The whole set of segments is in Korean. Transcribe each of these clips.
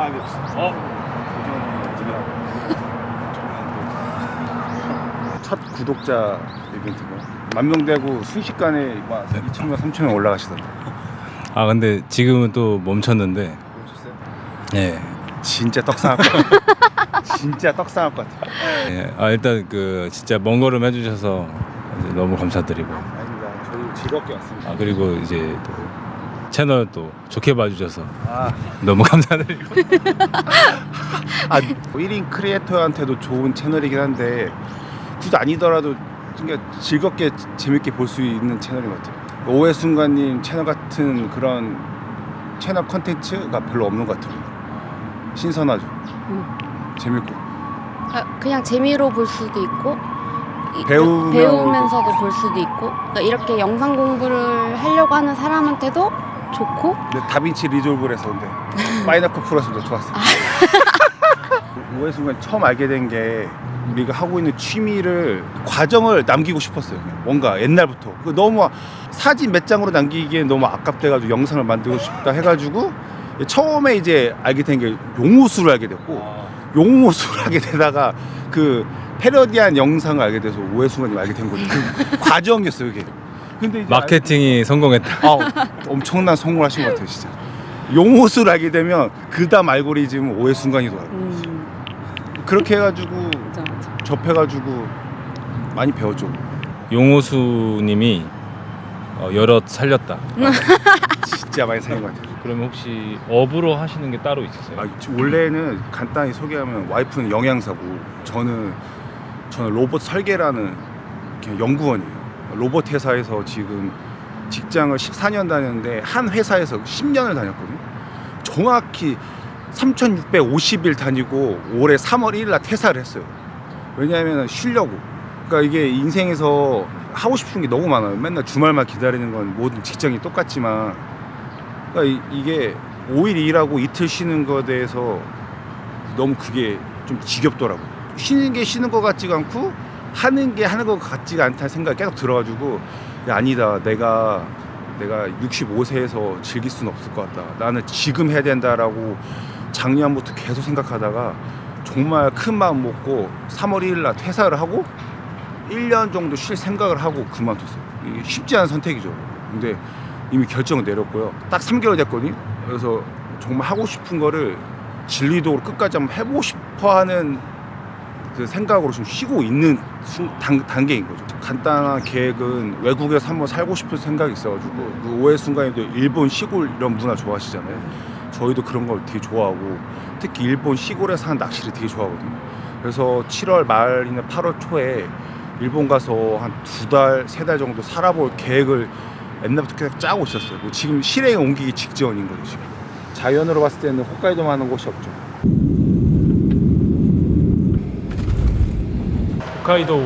아, 이게 어? 첫 구독자 이벤트가 만명 되고 순식간에 막 2천명, 3천명 올라가시던데. 아 근데 지금은 또 멈췄는데. 보셨어요? 예. 진짜 떡상할 것 같아. 진짜 떡상할 것 같아. 예. 아 일단 그 진짜 먼 걸음 해주셔서 이제 너무 감사드리고. 아닙니다. 저희 즐겁게 왔습니다. 아 그리고 이제 또 채널 또 좋게 봐주셔서 아, 너무 감사드리고. 아 1인 크리에이터한테도 좋은 채널이긴 한데 굳이 아니더라도 그러니까 즐겁게 재밌게 볼 수 있는 채널인 것 같아요. 오해 순간님 채널 같은 그런 채널 컨텐츠가 별로 없는 것 같아요. 신선하죠. 재밌고 아, 그냥 재미로 볼 수도 있고 이- 배우면- 배우면서도 볼 수도 있고 그러니까 이렇게 영상 공부를 하려고 하는 사람한테도 좋고 근데 다빈치 리졸브에서 근데 파이너클 프로에서 더 좋았어. 오해 순간 처음 알게 된 게 우리가 하고 있는 취미를 과정을 남기고 싶었어요. 그냥. 뭔가 옛날부터 그 너무 사진 몇 장으로 남기기엔 너무 아깝대가지고 영상을 만들고 싶다 해가지고 처음에 이제 알게 된 게 용호수를 알게 됐고 용호수를 하게 되다가 그 패러디한 영상을 알게 돼서 오해 순간이 알게 된 거죠. 그 과정이었어요 이게. 근데 이제 마케팅이 성공했다. 아, 엄청난 성공을 하신 것 같아요, 진짜. 용호수를 알게 되면 그 다음 알고리즘은 오해 순간이더라고요. 음, 그렇게 해가지고 맞아 맞아 접해가지고 많이 배웠죠. 용호수님이 어, 여럿 살렸다. 진짜 많이 살린 것 같아요. 그러면 혹시 업으로 하시는 게 따로 있으세요? 아, 원래는 간단히 소개하면 와이프는 영양사고 저는 저는 로봇 설계라는 그냥 연구원이에요. 로봇 회사에서 지금 직장을 14년 다녔는데 한 회사에서 10년을 다녔거든요. 정확히 3,650일 다니고 올해 3월 1일 날 퇴사를 했어요. 왜냐하면 쉬려고. 그러니까 이게 인생에서 하고 싶은 게 너무 많아요. 맨날 주말만 기다리는 건 모든 직장이 똑같지만 그러니까 이, 게 5일 일하고 이틀 쉬는 거에 대해서 너무 그게 좀 지겹더라고. 쉬는 게 쉬는 것 같지가 않고 하는 게 하는 것 같지가 않다는 생각이 계속 들어가지고 야, 아니다. 내가 내가 65세에서 즐길 수는 없을 것 같다. 나는 지금 해야 된다라고 작년부터 계속 생각하다가 정말 큰 마음 먹고 3월 1일 날 퇴사를 하고 1년 정도 쉴 생각을 하고 그만뒀어요. 쉽지 않은 선택이죠. 근데 이미 결정을 내렸고요. 딱 3개월 됐거든요. 그래서 정말 하고 싶은 거를 진리도록 끝까지 한번 해보고 싶어 하는 그 생각으로 좀 쉬고 있는 순- 단, 단계인 거죠. 간단한 계획은 외국에서 한번 살고 싶은 생각이 있어가지고 그 오해 순간에도 일본 시골 이런 문화 좋아하시잖아요. 저희도 그런 걸 되게 좋아하고 특히 일본 시골에서 하는 낚시를 되게 좋아하거든요. 그래서 7월 말이나 8월 초에 일본 가서 한 두 달, 세 달 정도 살아볼 계획을 옛날부터 계속 짜고 있었어요. 뭐 지금 실행에 옮기기 직전인 거죠, 지금. 자연으로 봤을 때는 홋카이도만한 곳이 없죠. 홋카이도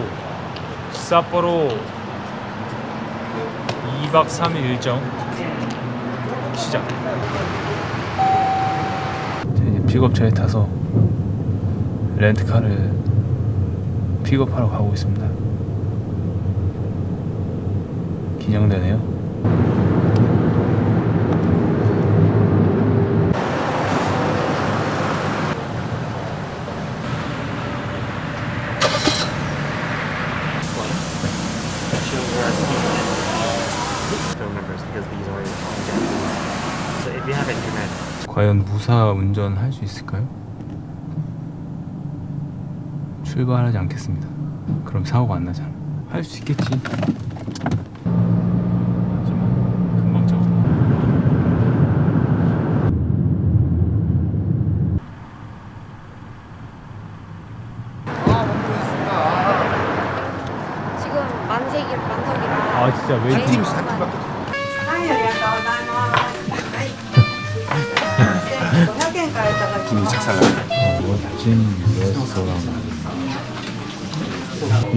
삿포로 2박 3일 일정 시작. 픽업차에 타서 렌트카를 픽업하러 가고 있습니다. 긴장되네요. 무사 운전 할 수 있을까요? 출발하지 않겠습니다. 그럼 사고가 안 나잖아. 할 수 있겠지.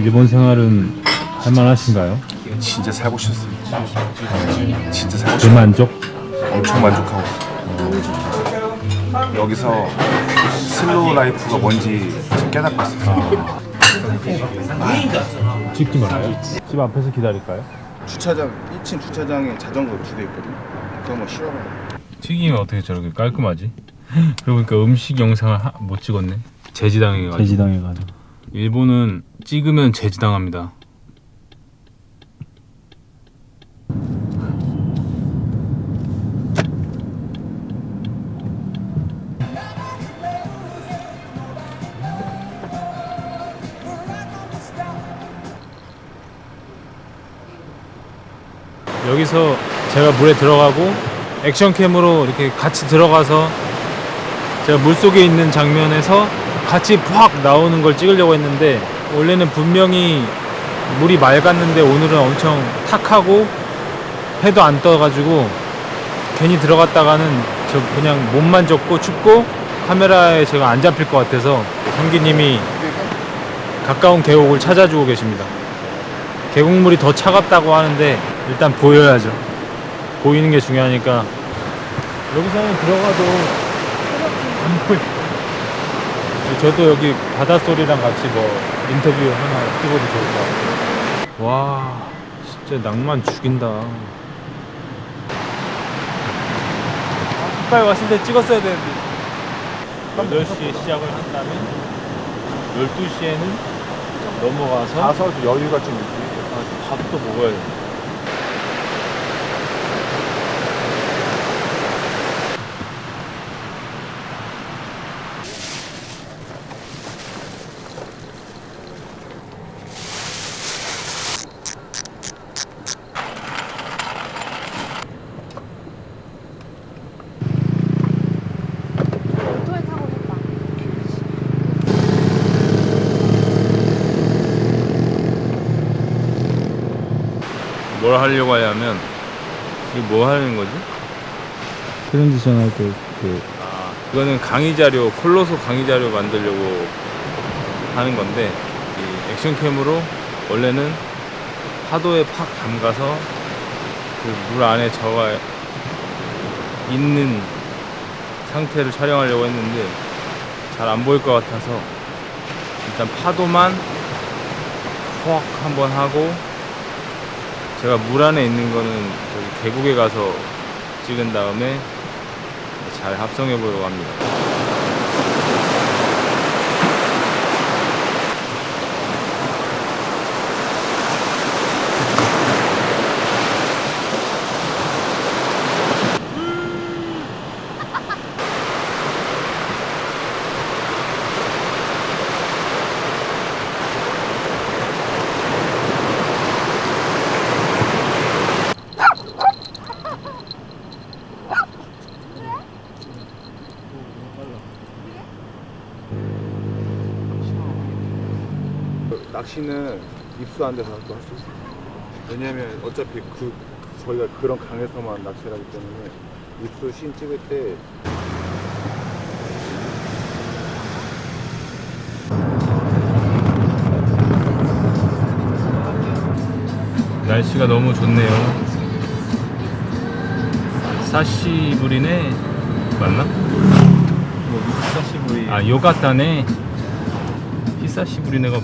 일본 생활은 할만하신가요? 진짜 살고 싶었어요. 진짜 살고 싶어요. 불만족? 엄청 만족하고 여기서 슬로우 라이프가 뭔지 좀 깨닫고 있어요. 찍지 말아요. 집 앞에서 기다릴까요? 주차장 1층 주차장에 자전거 두대 있거든요. 그거 한번 실어봐. 튀김이 어떻게 저렇게 깔끔하지? 그러고 보니까 음식 영상을 하- 못 찍었네. 제지당해가지고. 제지당해가지고. 일본은 찍으면 제지당합니다. 여기서 제가 물에 들어가고 액션캠으로 이렇게 같이 들어가서 제가 물 속에 있는 장면에서 같이 팍 나오는 걸 찍으려고 했는데 원래는 분명히 물이 맑았는데 오늘은 엄청 탁하고 해도 안 떠가지고 괜히 들어갔다가는 저 그냥 몸만 젖고 춥고 카메라에 제가 안 잡힐 것 같아서 형기님이 가까운 계곡을 찾아주고 계십니다. 계곡물이 더 차갑다고 하는데 일단 보여야죠. 보이는 게 중요하니까 여기서는 들어가도 안 보여. 저도 여기 바닷소리랑 같이 뭐 인터뷰 하나 찍어도 좋을 것 같아요. 와, 진짜 낭만 죽인다. 가까이 왔을 때 찍었어야 되는데. 8시에 시작을 한다면 12시에는 넘어가서 가서 여유가 좀 있지. 아, 밥도 먹어야 돼. 하려고 하냐면 이게 뭐 하는 거지? 트랜지션 할 때 그 아, 이거는 강의 자료, 콜로소 강의 자료 만들려고 하는 건데 이 액션캠으로 원래는 파도에 팍 담가서 그 물 안에 저가 있는 상태를 촬영하려고 했는데 잘 안 보일 것 같아서 일단 파도만 확 한번 하고 제가 물 안에 있는 거는 저기 계곡에 가서 찍은 다음에 잘 합성해 보려고 합니다. 낚시는 입수 안 돼서 또 할 수 있어요. 왜냐면 어차피 그 저희가 그런 강에서만 낚시를 하기 때문에 입수 씬 찍을 때 날씨가 너무 좋네요. 사시부리네 맞나? 뭐 히사시부리 아 요가타네 히사시부리네가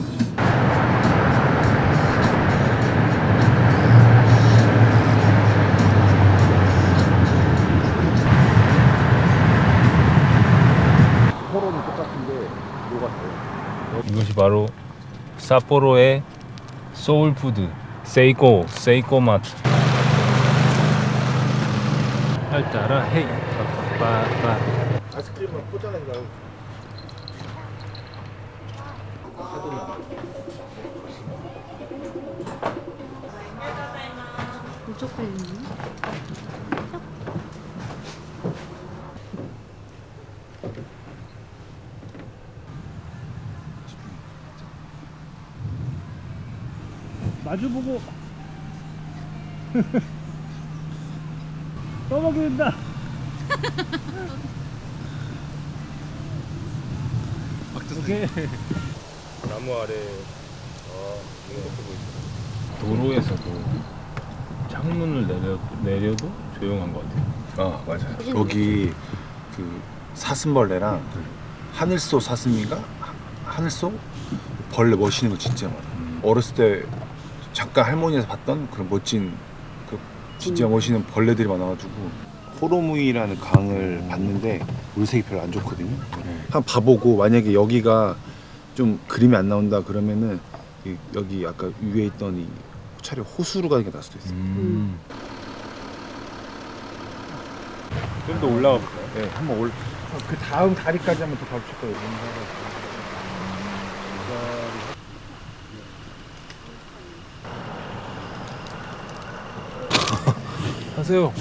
바로 사포로의 소울푸드 세이코 세이코 마트 할따라 헤이 빠빠 아이스크림은 포장해가요. 무조건 있네. 마주보고. 떠먹는다. 오케이. 나무 아래 아, 도로에서도 창문을 내려, 내려도 조용한 것 같아요. 아 맞아요. 여기 그 사슴벌레랑 하늘소 사슴인가? 하- 하늘소? 벌레 멋있는 거 진짜 많아. 요. 어렸을 때 작가 할머니에서 봤던 그런 멋진 그 진짜 멋있는 벌레들이 많아가지고 호로무이라는 강을 봤는데 물색이 별로 안 좋거든요. 한번 봐보고 만약에 여기가 좀 그림이 안 나온다 그러면은 이- 여기 아까 위에 있던 이 차라리 호수로 가는 게 나을 수도 있어요. 음. 좀 더 올라가 볼까요? 네, 한번 올. 그 다음 다리까지 한번 더 가보실 거예요. 하세요.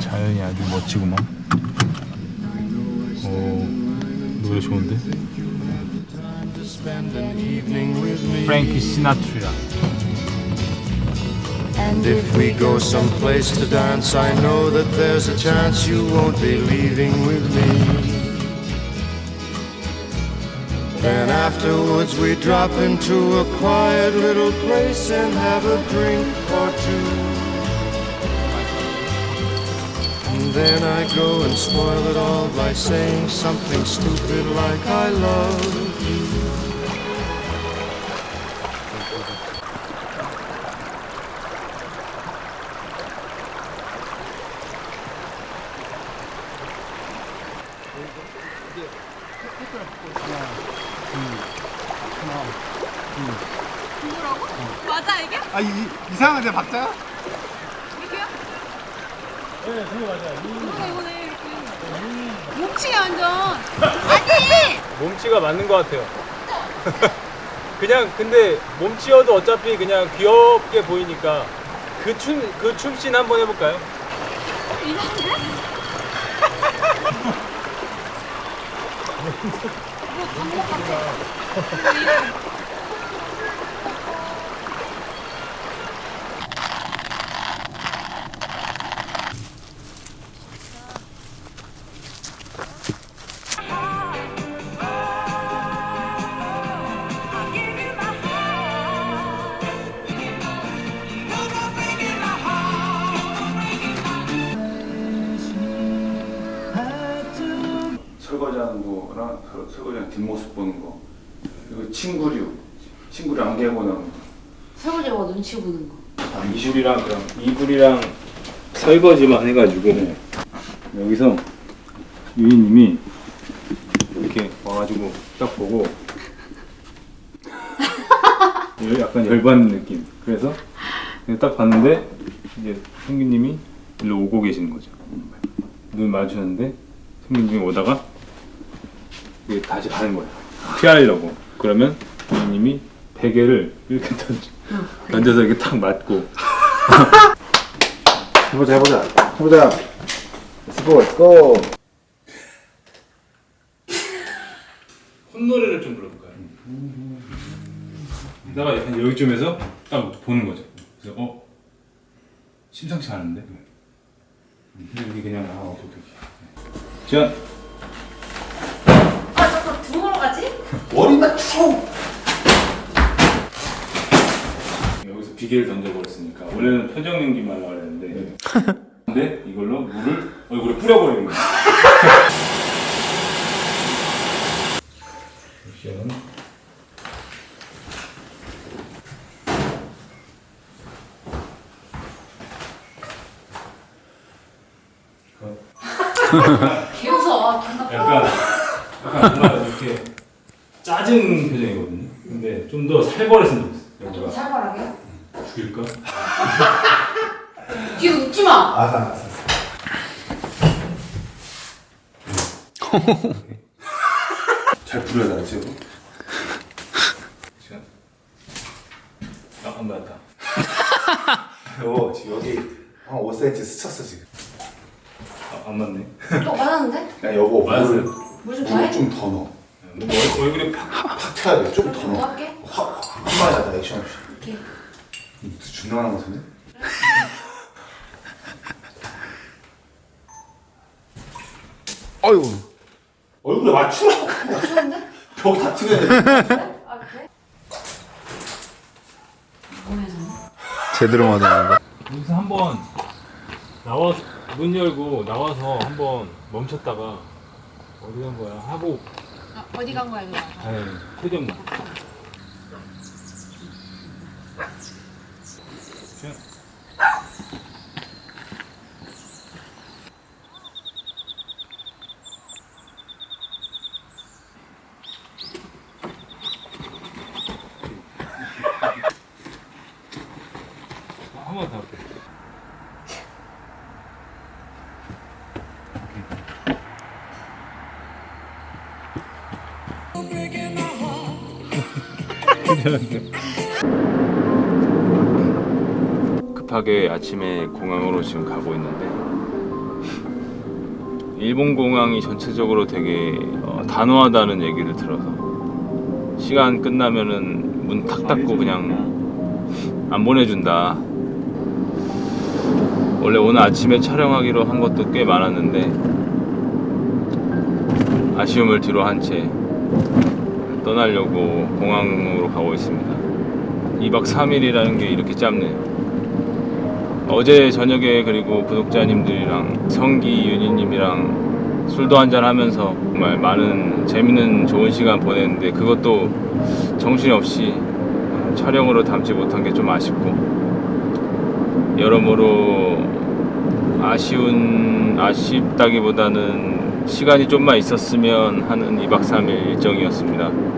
자연이 아주 멋지구만. 오, 노래 좋은데? 프랭키 시나트라. And If we go someplace to dance, I know that there's a chance you won't be leaving with me. Afterwards we drop into a quiet little place and have a drink or two. And then I go and spoil it all by saying something stupid like I love you. 뭉치게 완전 몸치가 맞는 것 같아요. 그냥 근데 몸치여도 어차피 그냥 귀엽게 보이니까 그 춤 그 춤씬 한번 해볼까요? 설거지하는 설- 설거지하는 뒷모습 보는 거 그리고 친구류 친구류 안개 보는 거 설거지하고 눈치 보는 거. 아, 이불이랑 그럼 이불이랑 설거지만 해가지고 여기서 유이님이 이렇게 와가지고 딱 보고 열- 약간 열받는 느낌. 그래서 그냥 딱 봤는데 이제 성규님이 일로 오고 계시는 거죠. 눈 마주쳤는데 성규님이 오다가 이게 다시 가는 거야. 피하려고. 그러면 유이님이 베개를 이렇게 던져. 던져서 이렇게 탁 맞고 해보자 해보자 해보자 렛츠고 렛츠고 콧노래를 좀 불러볼까요? 이따가 약간 여기쯤에서 딱 보는 거죠. 그래서 어 심상치 않은데. 근데 이게 그냥 아 오케이 오케이. 자 머리 맞춰 여기서 비계를 던져버렸으니까 원래는 표정 연기만 하려고 했는데 근데 이걸로 물을 얼굴에 뿌려버리는 거야. 액션. 개 무서워. 존나 약간 약간 뭔가 이렇게 짜증 표정이거든요. 근데 좀 더 살벌했으면 좋겠어. 좀 살벌하게. 죽일까? 뒤로 웃지 마. 알았어 알았어 잘 부려야 돼 지금 시간. 아안 맞다. 어, 지금 여기 한 5cm 스쳤어 지금 아, 안 맞네. 또 맞았는데? 야 여보 맞았어요. 물을 물좀 더해? 좀더 넣어 뭐 얼- 얼굴에 팍팍 쳐야 돼좀 더 더 넣어 할게. 액션 없이 이렇게. 존나 많은 거 같은데? 어휴 얼굴에 맞추라고? 벽돼아 그래? 보면서. 제대로 맞았는데 여기서 한번 나와서 문 열고 나와서 한번 멈췄다가 어디 간 거야? 하복 아, 어디 간 거야, 그거? 아니 표정 한번 더 할게. 급하게 아침에 공항으로 지금 가고 있는데 일본 공항이 전체적으로 되게 어, 단호하다는 얘기를 들어서 시간 끝나면은 문 탁 닫고 그냥 안 보내준다. 원래 오늘 아침에 촬영하기로 한 것도 꽤 많았는데 아쉬움을 뒤로 한 채 떠나려고 공항으로 가고 있습니다. 2박 3일이라는 게 이렇게 짧네요. 어제 저녁에 그리고 구독자님들이랑 성기 윤희님이랑 술도 한잔 하면서 정말 많은 재밌는 좋은 시간 보냈는데 그것도 정신없이 촬영으로 담지 못한 게 좀 아쉽고 여러모로 아쉬운 아쉽다기보다는 시간이 좀만 있었으면 하는 2박 3일 일정이었습니다.